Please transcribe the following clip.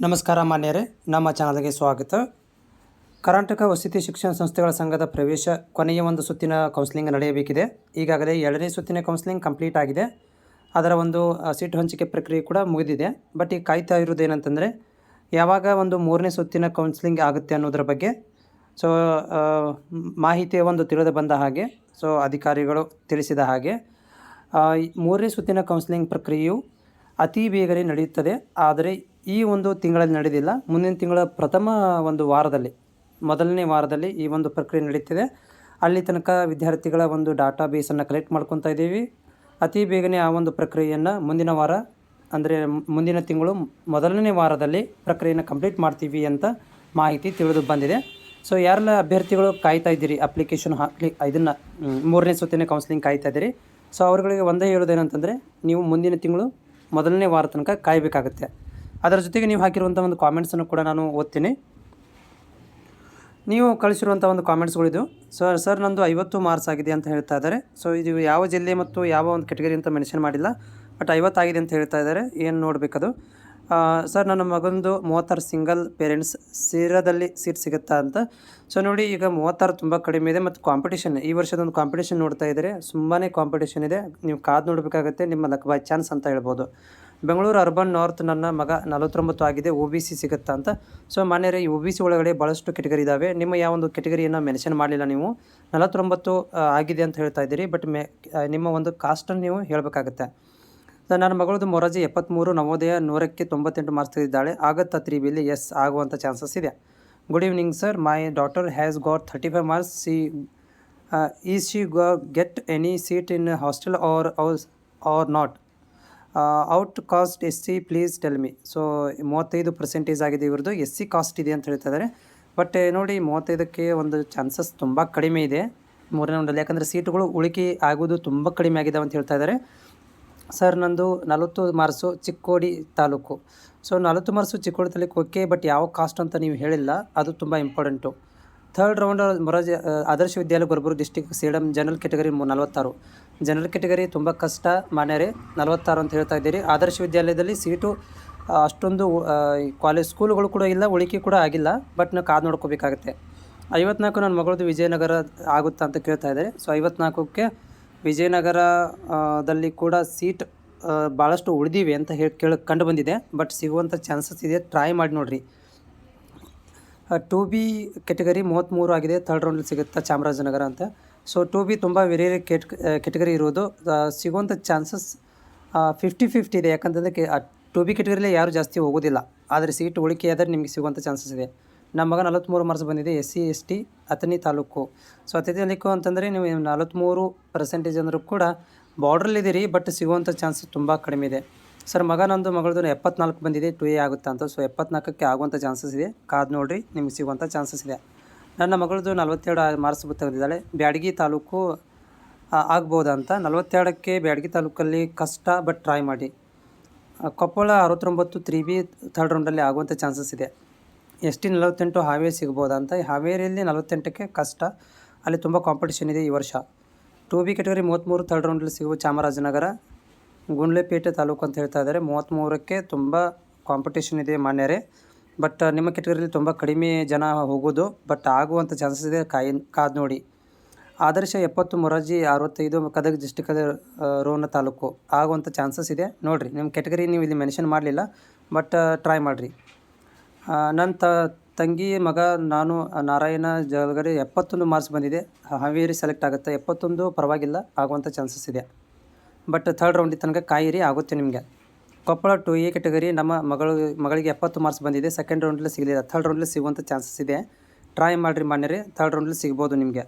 ನಮಸ್ಕಾರ ಮಾನ್ಯರೇ, ನಮ್ಮ ಚಾನಲ್ಗೆ ಸ್ವಾಗತ. ಕರ್ನಾಟಕ ವಸತಿ ಶಿಕ್ಷಣ ಸಂಸ್ಥೆಗಳ ಸಂಘದ ಪ್ರವೇಶ ಕೊನೆಯ ಒಂದು ಸುತ್ತಿನ ಕೌನ್ಸಿಲಿಂಗ್ ನಡೆಯಬೇಕಿದೆ. ಈಗಾಗಲೇ ಎರಡನೇ ಸುತ್ತಿನ ಕೌನ್ಸಿಲಿಂಗ್ ಕಂಪ್ಲೀಟ್ ಆಗಿದೆ. ಅದರ ಒಂದು ಸೀಟ್ ಹಂಚಿಕೆ ಪ್ರಕ್ರಿಯೆ ಕೂಡ ಮುಗಿದಿದೆ. ಬಟ್ ಈಗ ಕಾಯ್ತಾ ಇರೋದು ಏನಂತಂದರೆ ಯಾವಾಗ ಒಂದು ಮೂರನೇ ಸುತ್ತಿನ ಕೌನ್ಸಿಲಿಂಗ್ ಆಗುತ್ತೆ ಅನ್ನೋದ್ರ ಬಗ್ಗೆ, ಸೊ ಮಾಹಿತಿ ಒಂದು ತಿಳಿದು ಬಂದ ಹಾಗೆ, ಸೊ, ಅಧಿಕಾರಿಗಳು ತಿಳಿಸಿದ ಹಾಗೆ ಮೂರನೇ ಸುತ್ತಿನ ಕೌನ್ಸಿಲಿಂಗ್ ಪ್ರಕ್ರಿಯೆಯು ಅತಿ ಬೇಗನೆ ನಡೆಯುತ್ತದೆ. ಆದರೆ ಈ ಒಂದು ತಿಂಗಳಲ್ಲಿ ನಡೆದಿಲ್ಲ. ಮುಂದಿನ ತಿಂಗಳ ಪ್ರಥಮ ಒಂದು ವಾರದಲ್ಲಿ, ಮೊದಲನೇ ವಾರದಲ್ಲಿ ಈ ಒಂದು ಪ್ರಕ್ರಿಯೆ ನಡೀತಿದೆ. ಅಲ್ಲಿ ತನಕ ವಿದ್ಯಾರ್ಥಿಗಳ ಒಂದು ಡಾಟಾ ಬೇಸನ್ನು ಕಲೆಕ್ಟ್ ಮಾಡ್ಕೊತಾ ಇದ್ದೀವಿ. ಅತಿ ಬೇಗನೆ ಆ ಒಂದು ಪ್ರಕ್ರಿಯೆಯನ್ನು ಮುಂದಿನ ವಾರ, ಅಂದರೆ ಮುಂದಿನ ತಿಂಗಳು ಮೊದಲನೇ ವಾರದಲ್ಲಿ ಪ್ರಕ್ರಿಯೆಯನ್ನು ಕಂಪ್ಲೀಟ್ ಮಾಡ್ತೀವಿ ಅಂತ ಮಾಹಿತಿ ತಿಳಿದು ಬಂದಿದೆ. ಸೊ ಯಾರೆಲ್ಲ ಅಭ್ಯರ್ಥಿಗಳು ಕಾಯ್ತಾ ಇದ್ದೀರಿ ಅಪ್ಲಿಕೇಶನ್ ಹಾಕಲಿ ಇದನ್ನು ಮೂರನೇ ಸುತ್ತಿನ ಕೌನ್ಸಿಲಿಂಗ್ ಕಾಯ್ತಾ ಇದ್ದೀರಿ. ಸೊ ಅವ್ರುಗಳಿಗೆ ಒಂದೇ ಹೇಳೋದೇನಂತಂದರೆ ನೀವು ಮುಂದಿನ ತಿಂಗಳು ಮೊದಲನೇ ವಾರ ತನಕ ಕಾಯಬೇಕಾಗುತ್ತೆ. ಅದರ ಜೊತೆಗೆ ನೀವು ಹಾಕಿರುವಂಥ ಒಂದು ಕಾಮೆಂಟ್ಸನ್ನು ಕೂಡ ನಾನು ಓದ್ತೀನಿ. ನೀವು ಕಳಿಸಿರುವಂಥ ಒಂದು ಕಾಮೆಂಟ್ಸ್ಗಳಿದು ಸರ್ ಸರ್ ನಂದು ಐವತ್ತು ಮಾರ್ಕ್ಸ್ ಆಗಿದೆ ಅಂತ ಹೇಳ್ತಾ ಇದ್ದಾರೆ. ಸೊ ಇದು ಯಾವ ಜಿಲ್ಲೆ ಮತ್ತು ಯಾವ ಒಂದು ಕೆಟಗರಿ ಅಂತ ಮೆನ್ಷನ್ ಮಾಡಿಲ್ಲ. ಬಟ್ ಐವತ್ತಾಗಿದೆ ಅಂತ ಹೇಳ್ತಾ ಇದ್ದಾರೆ. ಏನು ನೋಡಬೇಕದು? ಸರ್ ನನ್ನ ಮಗಂದು ಮೂವತ್ತಾರು ಸಿಂಗಲ್ ಪೇರೆಂಟ್ಸ್ ಸೀರದಲ್ಲಿ ಸೀಟ್ ಸಿಗುತ್ತಾ ಅಂತ. ಸೊ ನೋಡಿ, ಈಗ ಮೂವತ್ತಾರು ತುಂಬ ಕಡಿಮೆ ಇದೆ ಮತ್ತು ಕಾಂಪಿಟೇಷನ್ ಈ ವರ್ಷದೊಂದು ಕಾಂಪಿಟೇಷನ್ ನೋಡ್ತಾ ಇದ್ದಾರೆ. ತುಂಬಾ ಕಾಂಪಿಟೇಷನ್ ಇದೆ. ನೀವು ಕಾದು ನೋಡಬೇಕಾಗತ್ತೆ. ನಿಮ್ಮ ಲಕ್ ಬೈ ಚಾನ್ಸ್ ಅಂತ ಹೇಳ್ಬೋದು. ಬೆಂಗಳೂರು ಅರ್ಬನ್ ನಾರ್ತ್ ನನ್ನ ಮಗ ನಲವತ್ತೊಂಬತ್ತು ಆಗಿದೆ ಒ ಬಿ ಸಿ ಸಿಗುತ್ತಾ ಅಂತ. ಸೊ ಮಾನ್ಯರೇ ಒ ಬಿ ಸಿ ಒಳಗಡೆ ಭಾಳಷ್ಟು ಕೆಟಗರಿ ಇದ್ದಾವೆ ನಿಮ್ಮ ಯಾವ ಒಂದು ಕೆಟಗರಿಯನ್ನು ಮೆನ್ಷನ್ ಮಾಡಲಿಲ್ಲ ನೀವು. ನಲವತ್ತೊಂಬತ್ತು ಆಗಿದೆ ಅಂತ ಹೇಳ್ತಾ ಇದ್ದೀರಿ ಬಟ್ ಮೆ ನಿಮ್ಮ ಒಂದು ಕಾಸ್ಟನ್ನು ನೀವು ಹೇಳಬೇಕಾಗತ್ತೆ. ನನ್ನ ಮಗಳದು ಮೊರಾಜಿ ಎಪ್ಪತ್ತ್ಮೂರು ನವೋದಯ ನೂರಕ್ಕೆ ತೊಂಬತ್ತೆಂಟು ಮಾರ್ಕ್ಸ್ ತೆಗೆದಿದ್ದಾಳೆ. ಆಗುತ್ತಾ ತ್ರೀ ಬಿಲಿ ಎಸ್ ಆಗುವಂಥ ಚಾನ್ಸಸ್ ಇದೆ. Good evening sir my daughter has got thirty five marks see is she get any seat in hostel or or not out caste S C please tell me so ಮೂವತ್ತೈದು percentage ಆಗಿದೆ ಇವ್ರದ್ದು. S C cost ಇದೆ ಅಂತ ಹೇಳ್ತಾ ಇದ್ದಾರೆ but ನೋಡಿ, ಮೂವತ್ತೈದಕ್ಕೆ ಒಂದು ಚಾನ್ಸಸ್ ತುಂಬ ಕಡಿಮೆ ಇದೆ. ಮೂರನೇ ಒಂದಲ್ಲಿ ಯಾಕಂದರೆ ಸೀಟುಗಳು ಉಳಿಕೆ ಆಗೋದು ತುಂಬ ಕಡಿಮೆ ಆಗಿದೆ ಅಂತ ಹೇಳ್ತಾ ಇದ್ದಾರೆ ಸರ್ ನಂದು ನಲವತ್ತು ಮಾರ್ಸು ಚಿಕ್ಕೋಡಿ ತಾಲೂಕು. ಸೊ ನಲವತ್ತು marks Chikkodi taluk okay but ಯಾವ ಕಾಸ್ಟ್ ಅಂತ ನೀವು ಹೇಳಿಲ್ಲ. ಅದು ತುಂಬ important third round Morarji Adarsha Vidyalaya Gorabur district Sedam general category ನಲವತ್ತಾರು. ಜನರಲ್ ಕೆಟಗರಿ ತುಂಬ ಕಷ್ಟ ಮಾನ್ಯರೇ, ನಲವತ್ತಾರು ಅಂತ ಹೇಳ್ತಾ ಇದ್ದೀರಿ. ಆದರ್ಶ ವಿದ್ಯಾಲಯದಲ್ಲಿ ಸೀಟು ಅಷ್ಟೊಂದು ಕಾಲೇಜ್ ಸ್ಕೂಲ್ಗಳು ಕೂಡ ಇಲ್ಲ, ಉಳಿಕೆ ಕೂಡ ಆಗಿಲ್ಲ ಬಟ್ ನಾವು ಕಾದು ನೋಡ್ಕೋಬೇಕಾಗತ್ತೆ. ಐವತ್ನಾಲ್ಕು ನನ್ನ ಮಗಳದು ವಿಜಯನಗರ ಆಗುತ್ತಾ ಅಂತ ಕೇಳ್ತಾ ಇದ್ದಾರೆ. ಸೊ ಐವತ್ನಾಲ್ಕಕ್ಕೆ ವಿಜಯನಗರದಲ್ಲಿ ಕೂಡ ಸೀಟ್ ಭಾಳಷ್ಟು ಉಳಿದಿವೆ ಅಂತ ಹೇಳಿ ಕೇಳಿ ಕಂಡು ಬಂದಿದೆ. ಬಟ್ ಸಿಗುವಂಥ ಚಾನ್ಸಸ್ ಇದೆ. ಟ್ರೈ ಮಾಡಿ ನೋಡಿರಿ. ಟು ಬಿ ಕೆಟಗರಿ ಮೂವತ್ತ್ಮೂರು ಆಗಿದೆ, ಥರ್ಡ್ ರೌಂಡಲ್ಲಿ ಸಿಗುತ್ತಾ ಚಾಮರಾಜನಗರ ಅಂತ. ಸೊ ಟು ಬಿ ತುಂಬ ವೆರಿ ಕೆಟ್ ಕೆಟಗರಿ ಇರೋದು. ಸಿಗುವಂಥ ಚಾನ್ಸಸ್ ಫಿಫ್ಟಿ ಫಿಫ್ಟಿ ಇದೆ. ಯಾಕಂತಂದರೆ ಕೆ ಟು ಬಿ ಕೆಟಗರಿಲೇ ಯಾರು ಜಾಸ್ತಿ ಹೋಗೋದಿಲ್ಲ. ಆದರೆ ಸೀಟ್ ಉಳಿಕೆ ಆದರೆ ನಿಮಗೆ ಸಿಗುವಂಥ ಚಾನ್ಸಸ್ ಇದೆ. ನಮ್ಮ ಮಗ ನಲವತ್ತ್ಮೂರು ಮಾರ್ಕ್ಸ್ ಬಂದಿದೆ, S C, S T, Athani taluk. So Athani taluk ಅಂತಂದರೆ ನೀವು ನಲವತ್ತ್ಮೂರು ಪರ್ಸೆಂಟೇಜ್ ಅಂದರೂ ಕೂಡ ಬಾರ್ಡ್ರಲ್ಲಿದ್ದೀರಿ ಬಟ್ ಸಿಗುವಂಥ ಚಾನ್ಸಸ್ ತುಂಬ ಕಡಿಮೆ ಇದೆ. ಸರ್ ಮಗ ನಂದು ಮಗಳದ್ದು ಎಪ್ಪತ್ನಾಲ್ಕು ಬಂದಿದೆ ಟು ಎ ಆಗುತ್ತೆ ಅಂತ. ಸೊ ಎಪ್ಪತ್ನಾಲ್ಕಕ್ಕೆ ಆಗುವಂಥ ಚಾನ್ಸಸ್ ಇದೆ. ಕಾದು ನೋಡಿರಿ ನಿಮ್ಗೆ ಸಿಗುವಂಥ ಚಾನ್ಸಸ್ ಇದೆ. ನನ್ನ ಮಗಳದು ನಲವತ್ತೆರಡು ಮಾರ್ಕ್ಸ್ ತೆಗೆದಿದ್ದಾಳೆ. ಬ್ಯಾಡಗಿ ತಾಲೂಕು ಆ, ಆಗ್ಬೋದಾ ಅಂತ. ನಲವತ್ತೆರಡಕ್ಕೆ ಬ್ಯಾಡಗಿ ತಾಲೂಕಲ್ಲಿ ಕಷ್ಟ ಬಟ್ ಟ್ರೈ ಮಾಡಿ. ಕೊಪ್ಪಳ ಅರವತ್ತೊಂಬತ್ತು ತ್ರೀ ಬಿ ಥರ್ಡ್ ರೌಂಡಲ್ಲಿ ಆಗುವಂಥ ಚಾನ್ಸಸ್ ಇದೆ. ಎಸ್ ಟಿ ನಲವತ್ತೆಂಟು ಹಾವೇರಿ ಸಿಗ್ಬೋದಾ ಅಂತ. ಈ ಹಾವೇರಿಯಲ್ಲಿ ನಲವತ್ತೆಂಟಕ್ಕೆ ಕಷ್ಟ. ಅಲ್ಲಿ ತುಂಬ ಕಾಂಪಿಟೇಷನ್ ಇದೆ ಈ ವರ್ಷ. ಟು ಬಿ ಕೆಟಗರಿ ಮೂವತ್ತ್ಮೂರು ಥರ್ಡ್ ರೌಂಡಲ್ಲಿ ಸಿಗುವ ಚಾಮರಾಜನಗರ. ಗುಂಡ್ಲೆಪೇಟೆ ತಾಲೂಕು ಅಂತ ಹೇಳ್ತಾ ಇದ್ದಾರೆ. ಮೂವತ್ತ್ಮೂರಕ್ಕೆ ತುಂಬ ಕಾಂಪಿಟೇಷನ್ ಇದೆ ಮಾನ್ಯರೇ. ಬಟ್ ನಿಮ್ಮ ಕೆಟಗರಿಯಲ್ಲಿ ತುಂಬ ಕಡಿಮೆ ಜನ ಹೋಗೋದು ಬಟ್ ಆಗುವಂಥ ಚಾನ್ಸಸ್ ಇದೆ ಕಾಯಿ, ಕಾದು ನೋಡಿ. ಆದರ್ಶ ಎಪ್ಪತ್ತು ಮೊರಾಜಿ ಅರವತ್ತೈದು ಗದಗ ಡಿಸ್ಟಿಕ್ ರೋಣ ತಾಲೂಕು ಆಗುವಂಥ ಚಾನ್ಸಸ್ ಇದೆ. ನೋಡಿರಿ, ನಿಮ್ಮ ಕೆಟಗರಿ ನೀವು ಇಲ್ಲಿ ಮೆನ್ಷನ್ ಮಾಡಲಿಲ್ಲ ಬಟ್ ಟ್ರೈ ಮಾಡಿರಿ. ನನ್ನ ತ, ತಂಗಿ ಮಗ ನಾನು ನಾರಾಯಣ ಜಲಗರಿ ಎಪ್ಪತ್ತೊಂದು ಮಾರ್ಕ್ಸ್ ಬಂದಿದೆ. ಹಾವೇರಿ ಸೆಲೆಕ್ಟ್ ಆಗುತ್ತೆ. ಎಪ್ಪತ್ತೊಂದು ಪರವಾಗಿಲ್ಲ ಆಗುವಂಥ ಚಾನ್ಸಸ್ ಇದೆ. ಬಟ್ ಥರ್ಡ್ ರೌಂಡಿಗೆ ತನಕ ಕಾಯಿರಿ ಆಗುತ್ತೆ ನಿಮಗೆ. ಕೊಪ್ಪಳ ಟು ಎ ಕೆಟಗರಿ ನಮ್ಮ ಮಗಳು, ಮಗಳಿಗೆ ಎಪ್ಪತ್ತು ಮಾರ್ಕ್ಸ್ ಬಂದಿದೆ. ಸೆಕೆಂಡ್ ರೌಂಡಲ್ಲಿ ಸಿಗಲಿಲ್ಲ. ಥರ್ಡ್ ರೌಂಡಲ್ಲಿ ಸಿಗುವಂಥ ಚಾನ್ಸಸ್ ಇದೆ. ಟ್ರೈ ಮಾಡಿರಿ ಮಾನ್ಯರೇ. ಥರ್ಡ್ ರೌಂಡಲ್ಲಿ ಸಿಗ್ಬೋದು ನಿಮಗೆ.